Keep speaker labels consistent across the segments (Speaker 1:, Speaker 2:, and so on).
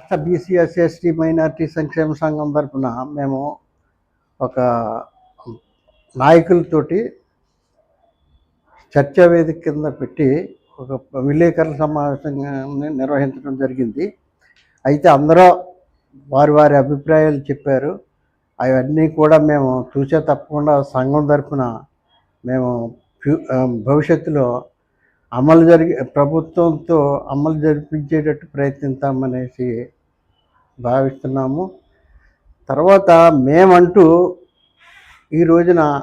Speaker 1: రాష్ట్ర BCs ST minority సంక్షేమ సంఘం తరఫున మేము ఒక నాయకులతోటి చర్చా వేదిక కింద పెట్టి ఒక విలేకరుల సమావేశాన్ని నిర్వహించడం జరిగింది. అయితే అందరూ వారి వారి అభిప్రాయాలు చెప్పారు. అవన్నీ కూడా మేము చూసే తప్పకుండా సంఘం తరఫున మేము ఫ్యూ భవిష్యత్తులో అమలు జరిగే ప్రభుత్వంతో అమలు జరిపించేటట్టు ప్రయత్నిస్తామనేసి భావిస్తున్నాము. తర్వాత మేమంటూ ఈ రోజున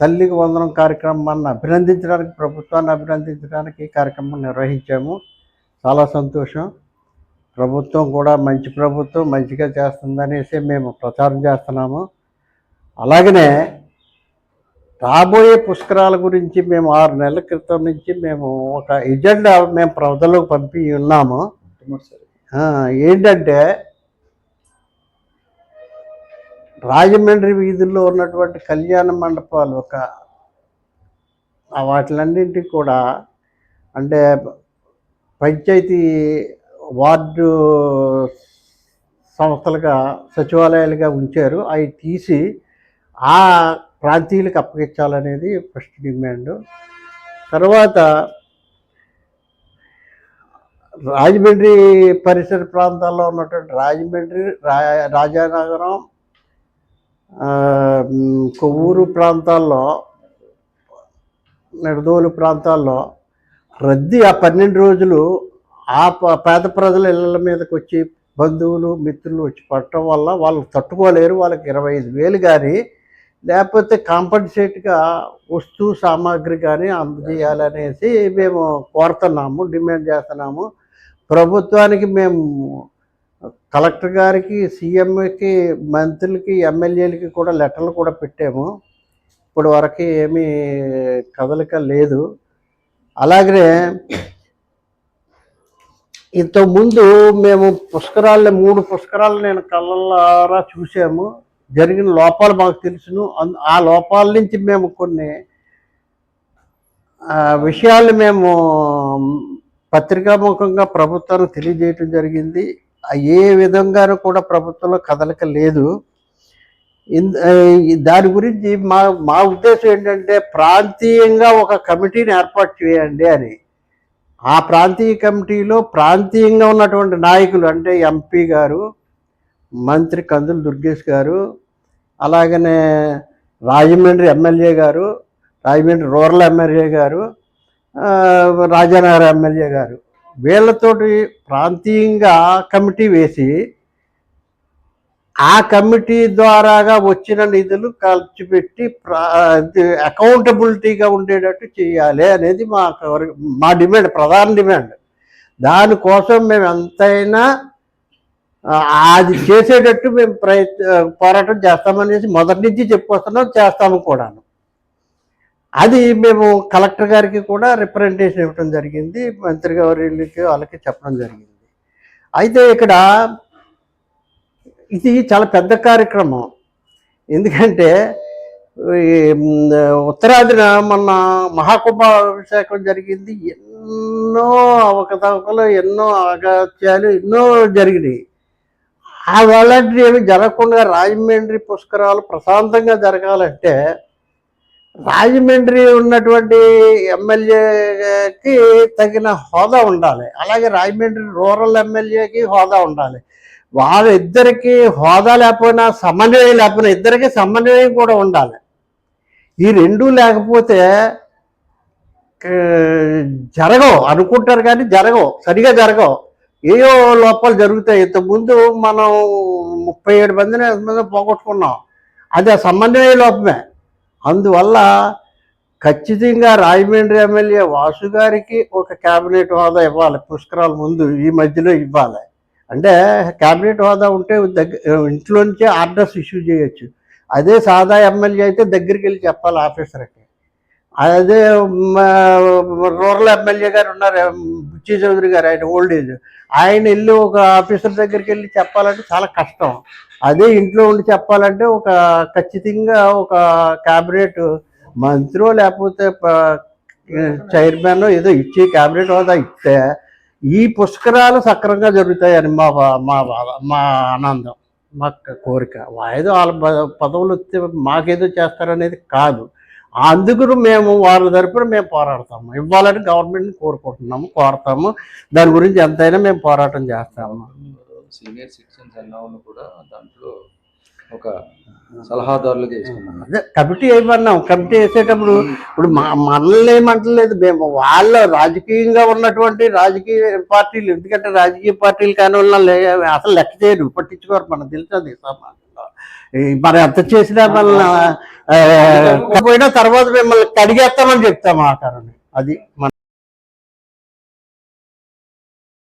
Speaker 1: తల్లికి వందనం కార్యక్రమాన్ని అభినందించడానికి ప్రభుత్వాన్ని అభినందించడానికి ఈ కార్యక్రమం నిర్వహించాము. చాలా సంతోషం. ప్రభుత్వం కూడా మంచి ప్రభుత్వం మంచిగా చేస్తుందనేసి మేము ప్రచారం చేస్తున్నాము. అలాగనే రాబోయే పుష్కరాల గురించి మేము ఆరు నెలల క్రితం నుంచి మేము ఒక ఎజెండా మేము ప్రజలకు పంపి ఉన్నాము. ఏంటంటే రాజమండ్రి వీధుల్లో ఉన్నటువంటి కళ్యాణ మండపాలు ఒక వాటిలన్నింటికి కూడా అంటే పంచాయతీ వార్డు సంస్థలుగా సచివాలయాలుగా ఉంచారు. అవి తీసి ఆ ప్రాంతీయులకు అప్పగించాలనేది ఫస్ట్ డిమాండ్. తర్వాత రాజమండ్రి పరిసర ప్రాంతాల్లో ఉన్నటువంటి రాజమండ్రి రా రాజానగరం కొవ్వూరు ప్రాంతాల్లో నిడదోలు ప్రాంతాల్లో రద్దీ ఆ పన్నెండు రోజులు ఆ పేద ప్రజల ఇళ్ళ మీదకి వచ్చి బంధువులు మిత్రులు వచ్చి పట్టడం వల్ల వాళ్ళు తట్టుకోలేరు. వాళ్ళకి ఇరవై ఐదు వేలు కానీ లేకపోతే కాంపన్సేట్గా వస్తు సామాగ్రి కానీ అందజేయాలనేసి మేము కోరుతున్నాము డిమాండ్ చేస్తున్నాము. ప్రభుత్వానికి మేము కలెక్టర్ గారికి సీఎంకి మంత్రులకి ఎమ్మెల్యేలకి కూడా లెటర్లు కూడా పెట్టాము. ఇప్పుడు వరకు ఏమీ కదలిక లేదు. అలాగనే ఇంతకుముందు మేము పుష్కరాలు మూడు పుష్కరాలు నేను కళ్ళారా చూసాము జరిగిన లోపాలు మాకు తెలుసును. ఆ లోపాల నుంచి మేము కొన్ని విషయాలు మేము పత్రికాముఖంగా ప్రభుత్వానికి తెలియజేయటం జరిగింది. ఏ విధంగానూ కూడా ప్రభుత్వంలో కదలిక లేదు. దాని గురించి మా మా ఉద్దేశం ఏంటంటే ప్రాంతీయంగా ఒక కమిటీని ఏర్పాటు చేయండి అని. ఆ ప్రాంతీయ కమిటీలో ప్రాంతీయంగా ఉన్నటువంటి నాయకులు అంటే ఎంపీ గారు మంత్రి కందులు దుర్గేష్ గారు అలాగనే రాజమండ్రి ఎమ్మెల్యే గారు రాజమండ్రి రూరల్ ఎమ్మెల్యే గారు రాజానగర్ ఎమ్మెల్యే గారు వీళ్ళతోటి ప్రాంతీయంగా కమిటీ వేసి ఆ కమిటీ ద్వారాగా వచ్చిన నిధులు ఖర్చు పెట్టి అకౌంటబిలిటీగా ఉండేటట్టు చేయాలి అనేది మా మా డిమాండ్ ప్రధాన డిమాండ్. దానికోసం మేము ఎంతైనా అది చేసేటట్టు మేము ప్రయత్న పోరాటం చేస్తామనేసి మొదటి నుంచి చెప్పుకొస్తున్నాం చేస్తాము కూడాను. అది మేము కలెక్టర్ గారికి కూడా రిప్రజెంటేషన్ ఇవ్వడం జరిగింది మంత్రి గారికి వాళ్ళకి చెప్పడం జరిగింది. అయితే ఇక్కడ ఇది చాలా పెద్ద కార్యక్రమం. ఎందుకంటే ఉత్తరాదిన మొన్న మహాకుంభాభిషేకం జరిగింది ఎన్నో అవకతవకలు ఎన్నో అగత్యాలు ఎన్నో జరిగినాయి. అలాంటివి ఏమి జరగకుండా రాజమండ్రి పుష్కరాలు ప్రశాంతంగా జరగాలంటే రాజమండ్రి ఉన్నటువంటి ఎమ్మెల్యేకి తగిన హోదా ఉండాలి. అలాగే రాజమండ్రి రూరల్ ఎమ్మెల్యేకి హోదా ఉండాలి. వాళ్ళిద్దరికి హోదా లేకపోయినా సమన్వయం లేకపోయినా ఇద్దరికి సమన్వయం కూడా ఉండాలి. ఈ రెండూ లేకపోతే జరగవు అనుకుంటారు కానీ జరగవు. సరిగా జరగవు. ఏయో లోపాలు జరుగుతాయి. ఇంతకుముందు మనం ముప్పై ఏడు మందిని మంది పోగొట్టుకున్నాం. అది ఆ సమన్వయ లోపమే. అందువల్ల ఖచ్చితంగా రాజమండ్రి ఎమ్మెల్యే వాసు గారికి ఒక క్యాబినెట్ హోదా ఇవ్వాలి. పుష్కరాల ముందు ఈ మధ్యలో ఇవ్వాలి. అంటే క్యాబినెట్ హోదా ఉంటే దగ్గర ఇంట్లో నుంచే ఆర్డర్స్ ఇష్యూ చేయొచ్చు. అదే సాదా ఎమ్మెల్యే అయితే దగ్గరికి వెళ్ళి చెప్పాలి ఆఫీసర్కి. అదే రూరల్ ఎమ్మెల్యే గారు ఉన్నారు బుచ్చి చౌదరి గారు ఆయన ఓల్డ్ ఏజ్ ఆయన వెళ్ళి ఒక ఆఫీసర్ దగ్గరికి వెళ్ళి చెప్పాలంటే చాలా కష్టం. అదే ఇంట్లో ఉండి చెప్పాలంటే ఒక ఖచ్చితంగా ఒక క్యాబినెట్ మంత్రో లేకపోతే చైర్మన్ ఏదో ఇచ్చి క్యాబినెట్ హోదా ఇస్తే ఈ పుష్కరాలు సక్రమంగా జరుగుతాయని మా బా- మా మా ఆనందం మా కోరిక. ఏదో వాళ్ళ పదవులు వస్తే మాకేదో చేస్తారనేది కాదు. అందుకు మేము వాళ్ళ తరపున మేము పోరాడతాము. ఇవ్వాలని గవర్నమెంట్ని కోరుకుంటున్నాము కోరతాము. దాని గురించి ఎంతైనా మేము పోరాటం చేస్తాము.
Speaker 2: సీనియర్ సిటిజన్స్ అన్నాను కూడా దాంట్లో ఒక సలహాదారులుగా
Speaker 1: అదే కమిటీ వేయమన్నాం కమిటీ వేసేటప్పుడు ఇప్పుడు మా మనల్ని ఏమంటలేదు. మేము వాళ్ళ రాజకీయంగా ఉన్నటువంటి రాజకీయ పార్టీలు. ఎందుకంటే రాజకీయ పార్టీలు కాని వాళ్ళ అసలు లెక్క చేయరు. పట్టించుకోరు మనకు. తెలుసు అది? సమాజంలో ఈ మరి ఎంత చేసినా ఆ, పోయినా తర్వాత మిమ్మల్ని కడిగేస్తామని చెప్తాం ఆ కారణం అది మన